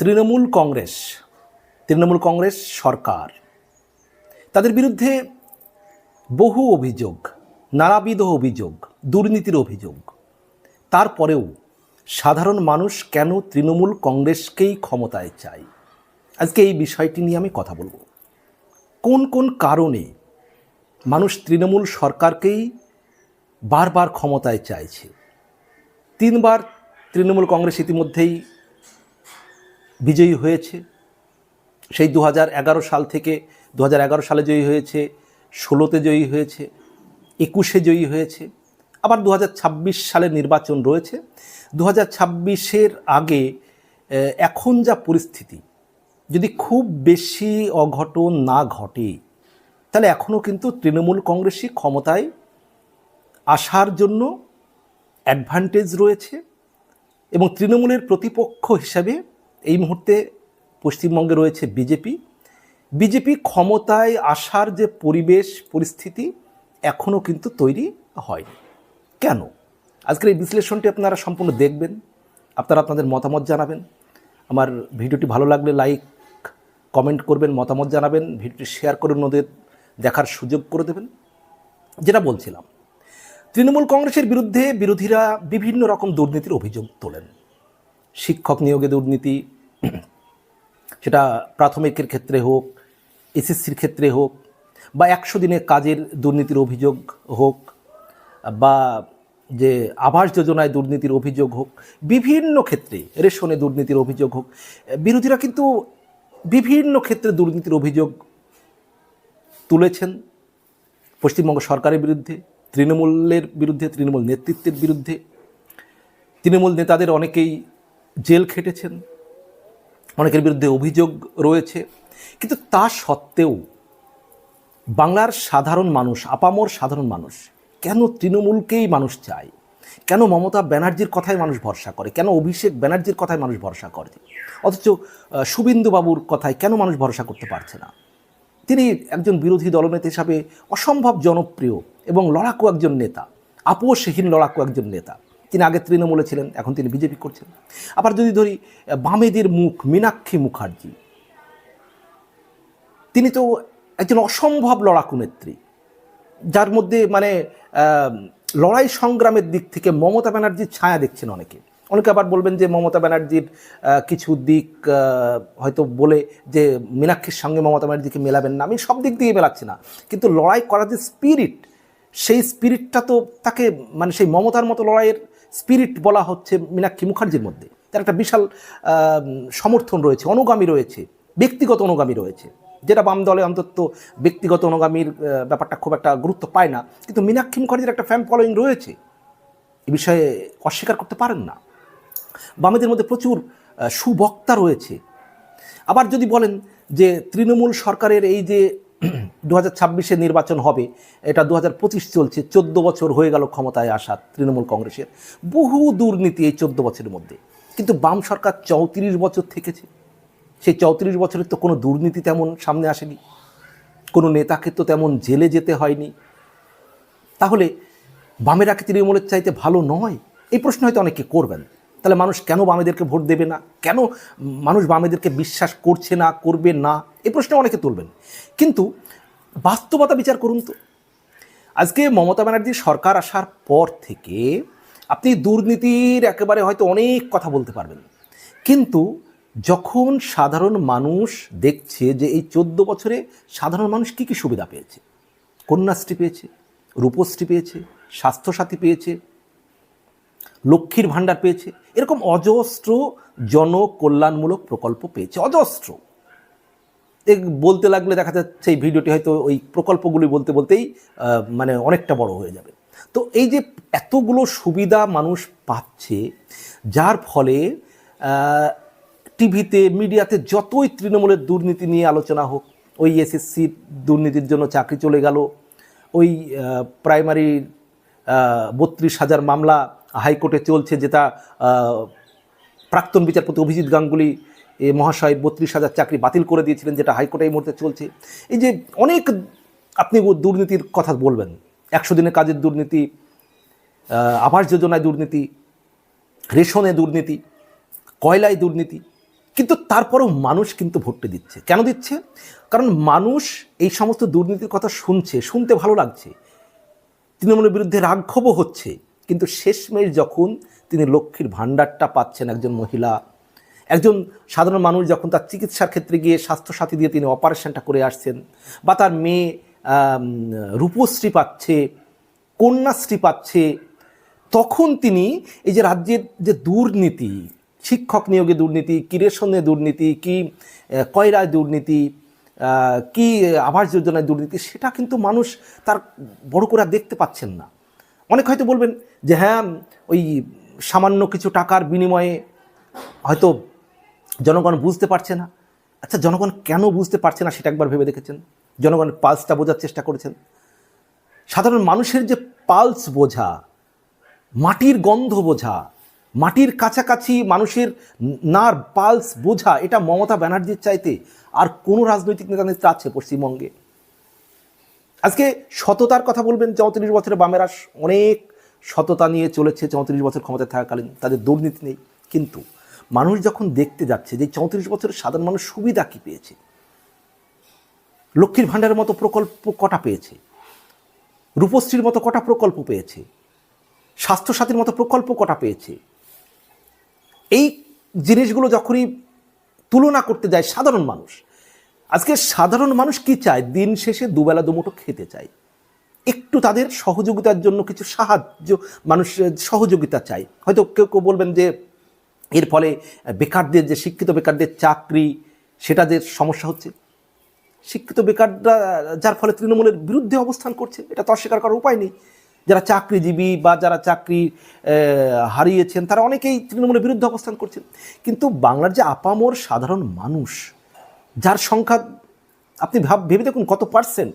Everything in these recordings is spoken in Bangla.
তৃণমূল কংগ্রেস তৃণমূল কংগ্রেস সরকার, তাদের বিরুদ্ধে বহু অভিযোগ, নানাবিধ অভিযোগ, দুর্নীতির অভিযোগ। তারপরেও সাধারণ মানুষ কেন তৃণমূল কংগ্রেসকেই ক্ষমতায় চায়? আজকে এই বিষয়টি নিয়ে আমি কথা বলব। কোন কোন কারণে মানুষ তৃণমূল সরকারকেই বারবার ক্ষমতায় চাইছে? তিনবার তৃণমূল কংগ্রেস ইতিমধ্যেই বিজয়ী হয়েছে। সেই দু হাজার এগারো সাল থেকে দু হাজার এগারো সালে জয়ী হয়েছে, ষোলোতে জয়ী হয়েছে, একুশে জয়ী হয়েছে, আবার দু হাজার ছাব্বিশ সালে নির্বাচন রয়েছে। দু ছাব্বিশের আগে এখন যা পরিস্থিতি, যদি খুব বেশি অঘটন না ঘটে, তাহলে এখনও কিন্তু তৃণমূল কংগ্রেসই ক্ষমতায় আসার জন্য অ্যাডভান্টেজ রয়েছে এবং তৃণমূলের প্রতিপক্ষ হিসাবে এই মুহূর্তে পশ্চিমবঙ্গে রয়েছে বিজেপি। বিজেপি ক্ষমতায় আসার যে পরিবেশ, পরিস্থিতি এখনও কিন্তু তৈরি হয়নি। কেন? আজকের এই বিশ্লেষণটি আপনারা সম্পূর্ণ দেখবেন, আপনারা আপনাদের মতামত জানাবেন। আমার ভিডিওটি ভালো লাগলে লাইক, কমেন্ট করবেন, মতামত জানাবেন, ভিডিওটি শেয়ার করে ওদের দেখার সুযোগ করে দেবেন। যেটা বলছিলাম, তৃণমূল কংগ্রেসের বিরুদ্ধে বিরোধীরা বিভিন্ন রকম দুর্নীতির অভিযোগ তোলেন। শিক্ষক নিয়োগে দুর্নীতি, সেটা প্রাথমিকের ক্ষেত্রে হোক, এসএসসির ক্ষেত্রে হোক, বা একশো দিনের কাজের দুর্নীতির অভিযোগ হোক, বা যে আবাস যোজনায় দুর্নীতির অভিযোগ হোক, বিভিন্ন ক্ষেত্রে রেশনে দুর্নীতির অভিযোগ হোক, বিরোধীরা কিন্তু বিভিন্ন ক্ষেত্রে দুর্নীতির অভিযোগ তুলেছেন। পশ্চিমবঙ্গ সরকারের বিরুদ্ধে, তৃণমূলের বিরুদ্ধে, তৃণমূল নেতৃত্বের বিরুদ্ধে। তৃণমূল নেতাদের অনেকেই জেল খেটেছেন অনেকের বিরুদ্ধে অভিযোগ রয়েছে। কিন্তু তা সত্ত্বেও বাংলার সাধারণ মানুষ আপামর সাধারণ মানুষ কেন তৃণমূলকেই মানুষ চায়? কেন মমতা ব্যানার্জির কথায় মানুষ ভরসা করে? কেন অভিষেক ব্যানার্জির কথায় মানুষ ভরসা করে? অথচ আহ, শুভেন্দুবাবুর কথায় কেন মানুষ ভরসা করতে পারছে না? তিনি একজন বিরোধী দলনেতা হিসাবে অসম্ভব জনপ্রিয় এবং লড়াকু একজন নেতা আপোষহীন লড়াকু একজন নেতা। তিনি আগে তৃণমূলে ছিলেন, এখন তিনি বিজেপি করছেন আবার যদি ধরি, বামেদের মুখ, মীনাক্ষী মুখার্জি, তিনি তো একজন অসম্ভব লড়াকু নেত্রী, যার মধ্যে মানে লড়াই সংগ্রামের দিক থেকে মমতা ব্যানার্জির ছায়া দেখছেন অনেকে। অনেকে আবার বলবেন যে মমতা ব্যানার্জির কিছু দিক হয়তো বলে যে মীনাক্ষীর সঙ্গে মমতা ব্যানার্জিকে মেলাবেন না। আমি সব দিক দিয়ে মেলাচ্ছি না। কিন্তু লড়াই করার যে স্পিরিট সেই স্পিরিটটা তো তাকে মানে সেই মমতার মতো লড়াইয়ের স্পিরিট বলা হচ্ছে মীনাক্ষী মুখার্জির মধ্যে। তার একটা বিশাল সমর্থন রয়েছে, অনুগামী রয়েছে, ব্যক্তিগত অনুগামী রয়েছে, যেটা বাম দলে অন্তত ব্যক্তিগত অনুগামীর ব্যাপারটা খুব একটা গুরুত্ব পায় না। কিন্তু মীনাক্ষী মুখার্জির একটা ফ্যান ফলোয়িং রয়েছে। এ বিষয়ে অস্বীকার করতে পারেন না। বামেদের মধ্যে প্রচুর সুবক্তা রয়েছে। আবার যদি বলেন যে তৃণমূল সরকারের এই যে দু হাজার ছাব্বিশে নির্বাচন হবে, এটা দু হাজার পঁচিশ চলছে, চোদ্দ বছর হয়ে গেল ক্ষমতায় আসা তৃণমূল কংগ্রেসের। বহু দুর্নীতি এই চোদ্দ বছরের মধ্যে। কিন্তু বাম সরকার চৌত্রিশ বছর থেকেছে। সেই চৌত্রিশ বছরের তো কোনো দুর্নীতি তেমন সামনে আসেনি। কোনো নেতাকে তো তেমন জেলে যেতে হয়নি। তাহলে বামেরা কি তৃণমূলের চাইতে ভালো নয়? এই প্রশ্ন হয়তো অনেকে করবেন। তাহলে মানুষ কেন বামেদেরকে ভোট দেবে না? কেন মানুষ বামেদেরকে বিশ্বাস করছে না, করবে না? এই প্রশ্ন অনেকে তুলবেন। কিন্তু বাস্তবতা বিচার করুন তো। আজকে মমতা ব্যানার্জির সরকার আসার পর থেকে আপনি দুর্নীতির একেবারে হয়তো অনেক কথা বলতে পারবেন। কিন্তু যখন সাধারণ মানুষ দেখছে যে এই চোদ্দ বছরে সাধারণ মানুষ কী কী সুবিধা পেয়েছে? কন্যাশ্রী পেয়েছে, রূপশ্রী পেয়েছে, স্বাস্থ্যসাথী পেয়েছে, লক্ষ্মীর ভাণ্ডার পেয়েছে, এরকম অজস্র জনকল্যাণমূলক প্রকল্প পেয়েছে। অজস্র। বলতে লাগলে দেখা যাচ্ছে এই ভিডিওটি হয়তো ওই প্রকল্পগুলি বলতে বলতেই মানে অনেকটা বড় হয়ে যাবে। তো এই যে এতগুলো সুবিধা মানুষ পাচ্ছে, যার ফলে টিভিতে, মিডিয়াতে যতই তৃণমূলের দুর্নীতি নিয়ে আলোচনা হোক, ওই এসএসসির দুর্নীতির জন্য চাকরি চলে গেল, ওই প্রাইমারি বত্রিশ হাজার মামলা হাইকোর্টে চলছে যেটা প্রাক্তন বিচারপতি অভিজিৎ গাঙ্গুলি এ মহাশয় বত্রিশ হাজার চাকরি বাতিল করে দিয়েছিলেন, যেটা হাইকোর্টে এই মুহূর্তে চলছে। এই যে অনেক আপনি দুর্নীতির কথা বলবেন, একশো দিনের কাজের দুর্নীতি আবাস যোজনায় দুর্নীতি, রেশনে দুর্নীতি, কয়লায় দুর্নীতি, কিন্তু তারপরেও মানুষ কিন্তু ভোটটা দিচ্ছে। কেন দিচ্ছে? কারণ মানুষ এই সমস্ত দুর্নীতির কথা শুনছে, শুনতে ভালো লাগছে। তৃণমূলের বিরুদ্ধে রাঘবও হচ্ছে, কিন্তু শেষমেশ যখন তিনি লক্ষ্মীর ভাণ্ডারটা পাচ্ছেন একজন মহিলা একজন সাধারণ মানুষ যখন তার চিকিৎসার ক্ষেত্রে গিয়ে স্বাস্থ্যসাথী দিয়ে তিনি অপারেশনটা করে আসছেন বা তার মেয়ে রূপশ্রী পাচ্ছে, কন্যাশ্রী পাচ্ছে, তখন তিনি এই যে রাজ্যের যে দুর্নীতি, শিক্ষক নিয়োগে দুর্নীতি, কি রেশনে দুর্নীতি, কি কয়রায় দুর্নীতি কি আবাস যোজনায় দুর্নীতি, সেটা কিন্তু মানুষ তার বড় করে দেখতে পাচ্ছেন না। অনেক হয়তো বলবেন যে হ্যাঁ ওই সামান্য কিছু টাকার বিনিময়ে হয়তো জনগণ বুঝতে পারছে না। আচ্ছা জনগণ কেন বুঝতে পারছে না সেটা একবার ভেবে দেখেছেন? জনগণের পালসটা বোঝার চেষ্টা করেছেন। সাধারণ মানুষের যে পালস বোঝা, মাটির গন্ধ বোঝা, মাটির কাছাকাছি মানুষের নার পালস বোঝা, এটা মমতা ব্যানার্জির চাইতে আর কোনো রাজনৈতিক নেতা নেতা আছে পশ্চিমবঙ্গে? আজকে সততার কথা বলবেন, চৌত্রিশ বছরে বামেরা অনেক সততা নিয়ে চলেছে, চৌত্রিশ বছর ক্ষমতায় থাকাকালীন, তাদের দুর্নীতি নেই। কিন্তু মানুষ যখন দেখতে যাচ্ছে যে চৌত্রিশ বছরের সাধারণ মানুষ সুবিধা কী পেয়েছে? লক্ষ্মীর ভাণ্ডারের মতো প্রকল্প কটা পেয়েছে? রূপশ্রীর মতো কটা প্রকল্প পেয়েছে? স্বাস্থ্যসাথীর মতো প্রকল্প কটা পেয়েছে? এই জিনিসগুলো যখনই তুলনা করতে যায় সাধারণ মানুষ, আজকে সাধারণ মানুষ কি চায়? দিন শেষে দুবেলা দুমুঠো খেতে চায়। একটু তাদের সহযোগিতার জন্য কিছু সাহায্য মানুষ সহযোগিতা চাই হয়তো কেউ কেউ বলবেন যে এর ফলে বেকারদের যে শিক্ষিত বেকারদের চাকরি, সেটা যে সমস্যা হচ্ছে। শিক্ষিত বেকাররা, যার ফলে তৃণমূলের বিরুদ্ধে অবস্থান করছে, এটা তো অস্বীকার করার উপায় নেই। যারা চাকরিজীবী বা যারা চাকরি হারিয়েছেন, তারা অনেকেই তৃণমূলের বিরুদ্ধে অবস্থান করছেন। কিন্তু বাংলার যে আপামর সাধারণ মানুষ, যার সংখ্যা, আপনি ভাব, ভেবে দেখুন কত পার্সেন্ট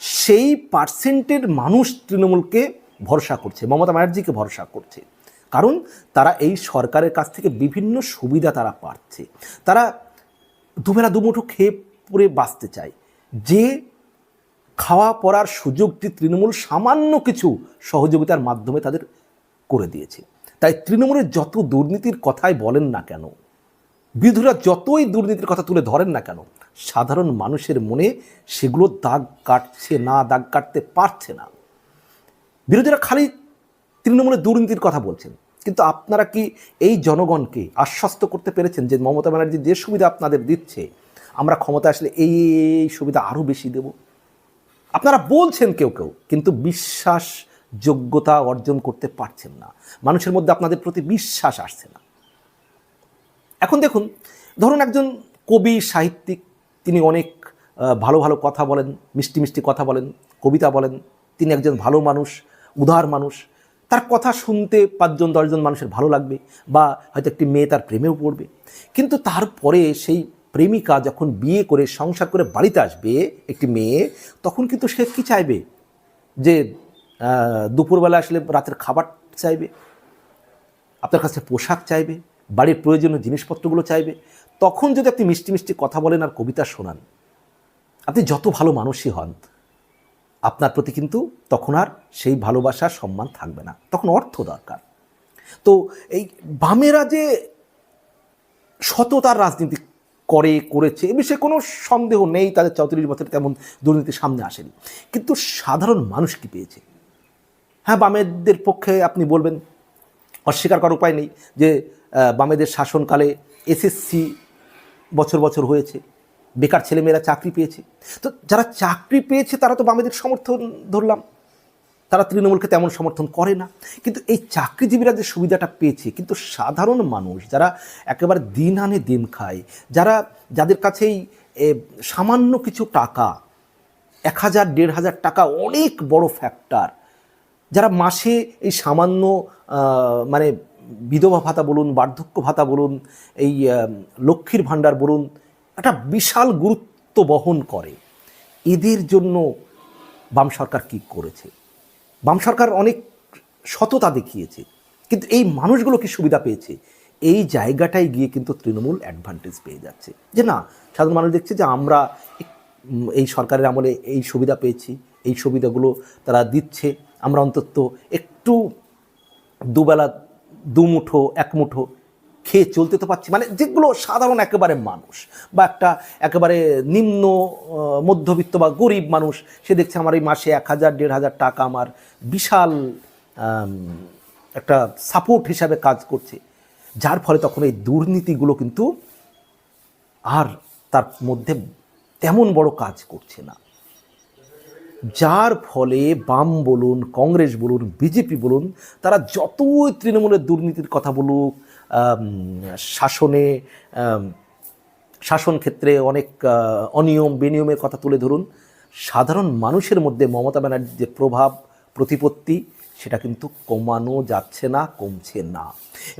সেই পার্সেন্টের মানুষ তৃণমূলকে ভরসা করছে, মমতা ব্যানার্জিকে ভরসা করছে। কারণ তারা এই সরকারের কাছ থেকে বিভিন্ন সুবিধা তারা পাচ্ছে। তারা দুবেলা দুমুঠো খেয়ে পরে বাঁচতে চায়। যে খাওয়া পড়ার সুযোগটি তৃণমূল সামান্য কিছু সহযোগিতার মাধ্যমে তাদের করে দিয়েছে। তাই তৃণমূলের যত দুর্নীতির কথাই বলেন না কেন, বিরোধীরা যতই দুর্নীতির কথা তুলে ধরেন না কেন, সাধারণ মানুষের মনে সেগুলো দাগ কাটছে না, দাগ কাটতে পারছে না। বিরোধীরা খালি তৃণমূলের দুর্নীতির কথা বলছেন। কিন্তু আপনারা কি এই জনগণকে আশ্বস্ত করতে পেরেছেন যে মমতা ব্যানার্জি যে সুবিধা আপনাদের দিচ্ছে, আমরা ক্ষমতা আসলে এই এই সুবিধা আরও বেশি দেব? আপনারা বলছেন কেউ কেউ, কিন্তু বিশ্বাস যোগ্যতা অর্জন করতে পারছেন না। মানুষের মধ্যে আপনাদের প্রতি বিশ্বাস আসছে না। এখন দেখুন, ধরুন একজন কবি, সাহিত্যিক, তিনি অনেক ভালো ভালো কথা বলেন, মিষ্টি মিষ্টি কথা বলেন, কবিতা বলেন, তিনি একজন ভালো মানুষ, উদার মানুষ তার কথা শুনতে পাঁচজন, দশজন মানুষের ভালো লাগবে বা হয়তো একটি মেয়ে তার প্রেমেও পড়বে। কিন্তু তারপরে সেই প্রেমিকা যখন বিয়ে করে, সংসার করে বাড়িতে আসবে একটি মেয়ে, তখন কিন্তু সে কী চাইবে? যে দুপুরবেলা আসলে রাতের খাবার চাইবে, আপনার কাছে পোশাক চাইবে, বাড়ির প্রয়োজনীয় জিনিসপত্রগুলো চাইবে। তখন যদি আপনি মিষ্টি মিষ্টি কথা বলেন আর কবিতা শোনান, আপনি যত ভালো মানুষই হন আপনার প্রতি কিন্তু তখন আর সেই ভালোবাসার সম্মান থাকবে না। তখন অর্থ দরকার। তো এই বামেরা যে সততার রাজনীতি করে, করেছে, এ বিষয়ে কোনো সন্দেহ নেই, তাদের চৌত্রিশ বছরে তেমন দুর্নীতি সামনে আসেনি। কিন্তু সাধারণ মানুষ কি পেয়েছে? হ্যাঁ বামেদের পক্ষে আপনি বলবেন, অস্বীকার করার উপায় নেই যে বামেদের শাসনকালে এসএসসি বছর বছর হয়েছে। বেকার ছেলেমেয়েরা চাকরি পেয়েছে। তো যারা চাকরি পেয়েছে, তারা তো বামেদের সমর্থন ধরলাম। তারা তৃণমূলকে তেমন সমর্থন করে না। কিন্তু এই চাকরিজীবীরা যে সুবিধাটা পেয়েছে, কিন্তু সাধারণ মানুষ যারা একেবারে দিন আনে দিন খায়, যারা যাদের কাছেই সামান্য কিছু টাকা, এক হাজার, দেড় হাজার টাকা অনেক বড় ফ্যাক্টর যারা মাসে এই সামান্য মানে বিধবা ভাতা বলুন, বার্ধক্য ভাতা বলুন, এই লক্ষ্মীর ভাণ্ডার বলুন একটা বিশাল গুরুত্ব বহন করে। এদের জন্য বাম সরকার কি করেছে? বাম সরকার অনেক সততা দেখিয়েছে, কিন্তু এই মানুষগুলো কি সুবিধা পেয়েছে? এই জায়গাটায় গিয়ে কিন্তু তৃণমূল অ্যাডভান্টেজ পেয়ে যাচ্ছে। যে না, সাধারণ মানুষ দেখছে যে আমরা এই সরকারের আমলে এই সুবিধা পেয়েছি, এই সুবিধাগুলো তারা দিচ্ছে, আমরা অন্তত একটু দুবেলা দুমুঠো এক মুঠো খেয়ে চলতে তো পারছি। মানে যেগুলো সাধারণ একেবারে মানুষ বা একটা একেবারে নিম্ন মধ্যবিত্ত বা গরিব মানুষ, সে দেখছে আমার এই মাসে এক হাজার, দেড় হাজার টাকা আমার বিশাল একটা সাপোর্ট হিসাবে কাজ করছে। যার ফলে তখন এই দুর্নীতিগুলো কিন্তু আর তার মধ্যে তেমন বড় কাজ করছে না। যার ফলে বাম বলুন, কংগ্রেস বলুন, বিজেপি বলুন, তারা যতই তৃণমূলের দুর্নীতির কথা বলুক শাসনে শাসন ক্ষেত্রে অনেক অনিয়ম বিনিয়মের কথা তুলে ধরুন। সাধারণ মানুষের মধ্যে মমতা ব্যানার্জির যে প্রভাব, প্রতিপত্তি, সেটা কিন্তু কমানো যাচ্ছে না, কমছে না।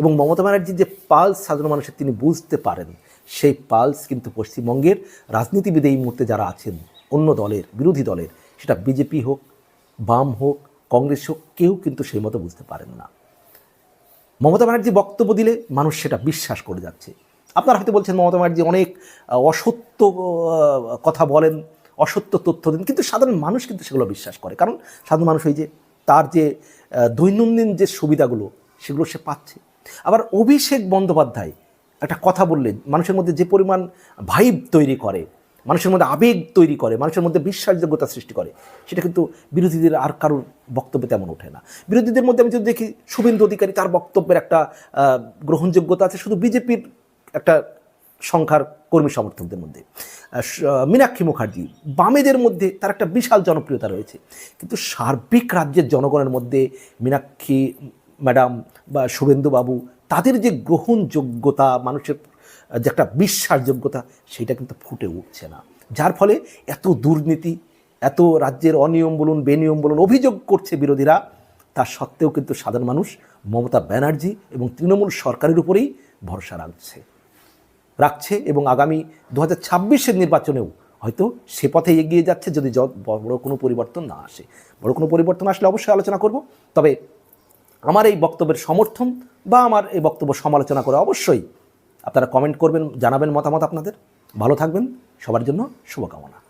এবং মমতা ব্যানার্জির যে পালস সাধারণ মানুষের তিনি বুঝতে পারেন, সেই পালস কিন্তু পশ্চিমবঙ্গের রাজনীতিবিদ এই মুহূর্তে যারা আছেন, অন্য দলের, বিরোধী দলের, সেটা বিজেপি হোক, বাম হোক, কংগ্রেস হোক, কেউ কিন্তু সেই মতো বুঝতে পারেন না। মমতা ব্যানার্জি বক্তব্য দিলে মানুষ সেটা বিশ্বাস করে যাচ্ছে। আপনারা হয়তো বলছেন, মমতা ব্যানার্জি অনেক অসত্য কথা বলেন, অসত্য তথ্য দেন, কিন্তু সাধারণ মানুষ কিন্তু সেগুলো বিশ্বাস করে। কারণ সাধারণ মানুষ ওই যে তার যে দৈনন্দিন যে সুবিধাগুলো, সেগুলো সে পাচ্ছে। আবার অভিষেক বন্দ্যোপাধ্যায় একটা কথা বললে মানুষের মধ্যে যে পরিমাণ ভাইব তৈরি করে মানুষের মধ্যে আবেগ তৈরি করে, মানুষের মধ্যে বিশ্বাসযোগ্যতা সৃষ্টি করে। সেটা কিন্তু বিরোধীদের আর কারোর বক্তব্যে তেমন ওঠে না। বিরোধীদের মধ্যে আমি যদি দেখি, শুভেন্দু অধিকারী তার বক্তব্যের একটা গ্রহণযোগ্যতা আছে শুধু বিজেপির একটা সংখ্যার কর্মী সমর্থকদের মধ্যে। মীনাক্ষী মুখার্জি, বামেদের মধ্যে তার একটা বিশাল জনপ্রিয়তা রয়েছে। কিন্তু সার্বিক রাজ্যের জনগণের মধ্যে মীনাক্ষী ম্যাডাম বা শুভেন্দুবাবু, তাদের যে গ্রহণযোগ্যতা মানুষের যে একটা বিশ্বাসযোগ্যতা, সেটা কিন্তু ফুটে উঠছে না। যার ফলে এত দুর্নীতি, এত রাজ্যের অনিয়ম বলুন, বেনিয়ম বলুন, অভিযোগ করছে বিরোধীরা তা সত্ত্বেও কিন্তু সাধারণ মানুষ মমতা ব্যানার্জি এবং তৃণমূল সরকারের উপরেই ভরসা রাখছে। রাখছে এবং আগামী দু হাজার নির্বাচনেও হয়তো সে পথে এগিয়ে যাচ্ছে যদি বড় কোনো পরিবর্তন না আসে। বড় কোনো পরিবর্তন আসলে অবশ্যই আলোচনা করব, তবে আমার এই বক্তব্যের সমর্থন বা আমার এই বক্তব্য সমালোচনা করে অবশ্যই আপনারা কমেন্ট করবেন জানাবেন মতামত আপনাদের। ভালো থাকবেন সবার জন্য শুভকামনা।